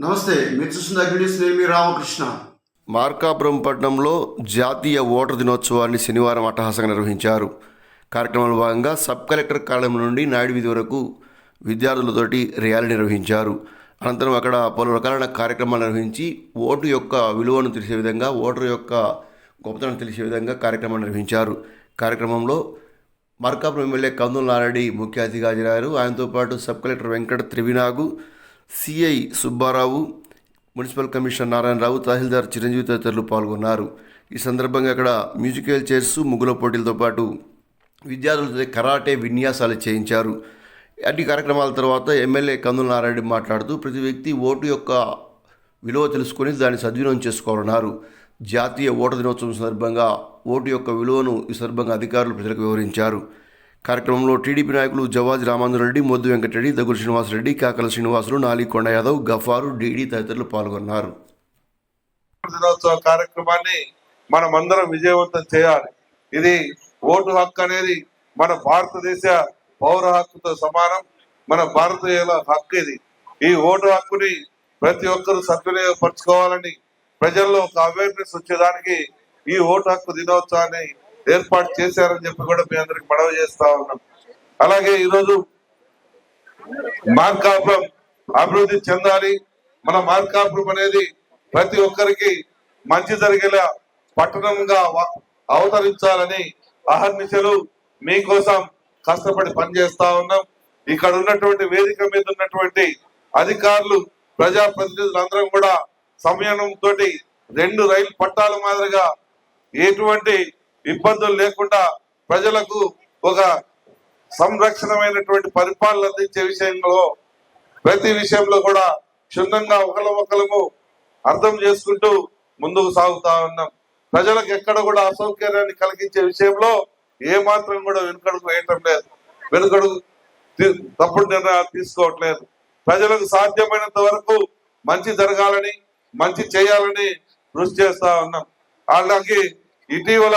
నమస్తే మీరు చూస్తున్న అగ్నిస్ రామకృష్ణ. మార్కాపురం పట్టణంలో జాతీయ ఓటర్ దినోత్సవాన్ని శనివారం అట్టహాసంగా నిర్వహించారు. కార్యక్రమంలో భాగంగా సబ్ కలెక్టర్ కాలం నుండి నాయుడు వీధి వరకు విద్యార్థులతోటి ర్యాలీ నిర్వహించారు. అనంతరం అక్కడ పలు రకాలైన కార్యక్రమాలు నిర్వహించి ఓటు యొక్క విలువను తెలిసే విధంగా ఓటర్ యొక్క గొప్పతనం తెలిసే విధంగా కార్యక్రమం నిర్వహించారు. కార్యక్రమంలో మార్కాపురం ఎమ్మెల్యే కందుల నారెడ్డి ముఖ్య అతిథిగా హాజరయ్యారు. ఆయనతో పాటు sub collector Venkata త్రివినాగు CI Subbarao municipal commissioner Narayanarao tahsildar Chiranjeevi తదితరులు పాల్గొన్నారు. ఈ సందర్భంగా అక్కడ మ్యూజికల్ చైర్స్ ముగ్గుల పోటీలతో పాటు విద్యార్థులతో కరాటే విన్యాసాలు చేయించారు. అన్ని కార్యక్రమాల తర్వాత ఎమ్మెల్యే కందుల నారాయణ మాట్లాడుతూ ప్రతి వ్యక్తి ఓటు యొక్క విలువ తెలుసుకొని దాన్ని సద్వినియోగం చేసుకోవాలన్నారు. జాతీయ ఓటు దినోత్సవం సందర్భంగా ఓటు యొక్క విలువను ఈ సందర్భంగా అధికారులు ప్రజలకు వివరించారు. కార్యక్రమంలో టీడీపీ నాయకులు జవాజ్ రామాంధ్రెడ్డి మొద్దు వెంకటరెడ్డి దగ్గురు శ్రీనివాసరెడ్డి కాకల శ్రీనివాసులు నాలికొండ యాదవ్ గఫారు డీడీ తదితరులు పాల్గొన్నారు. దినోత్సవ కార్యక్రమాన్ని మనం అందరం విజయవంతం చేయాలి. ఇది ఓటు హక్కు అనేది మన భారతదేశ పౌర హక్కుతో సమానం. మన భారతీయుల హక్కు ఇది. ఈ ఓటు హక్కుని ప్రతి ఒక్కరూ సద్వినియోగపరచుకోవాలని ప్రజల్లో ఒక అవేర్నెస్ వచ్చేదానికి ఈ ఓటు హక్కు దినోత్సవాన్ని ఏర్పాటు చేశారని చెప్పి కూడా మీ అందరికి మనవి చేస్తా ఉన్నాం. అలాగే ఈరోజు మార్కాపురం అభివృద్ధి చెందాలి. మన మార్కాపురం అనేది ప్రతి ఒక్కరికి మంచి జరిగేలా పట్టణంగా అవతరించాలని అహర్నిశలు మీకోసం కష్టపడి పనిచేస్తా ఉన్నాం. ఇక్కడ ఉన్నటువంటి వేదిక మీద ఉన్నటువంటి అధికారులు ప్రజాప్రతినిధులు అందరం కూడా సంయమనంతో రెండు రైలు పట్టాల మాదిరిగా ఎటువంటి ఇబ్బందులు లేకుండా ప్రజలకు ఒక సంరక్షణమైనటువంటి పరిపాలన అందించే విషయంలో ప్రతి విషయంలో కూడా క్షుణ్ణంగా ఒకళ్ళ ఒకరము అర్థం చేసుకుంటూ ముందుకు సాగుతా ఉన్నాం. ప్రజలకు ఎక్కడ కూడా అసౌకర్యాన్ని కలిగించే విషయంలో ఏ మాత్రం కూడా వెనుకడుగు వేయటం లేదు. వెనుకడుగు తప్పుడు నిర్ణయాలు తీసుకోవట్లేదు. ప్రజలకు సాధ్యమైనంత వరకు మంచి జరగాలని మంచి చేయాలని కృషి చేస్తా ఉన్నాం. అలాగే ఇటీవల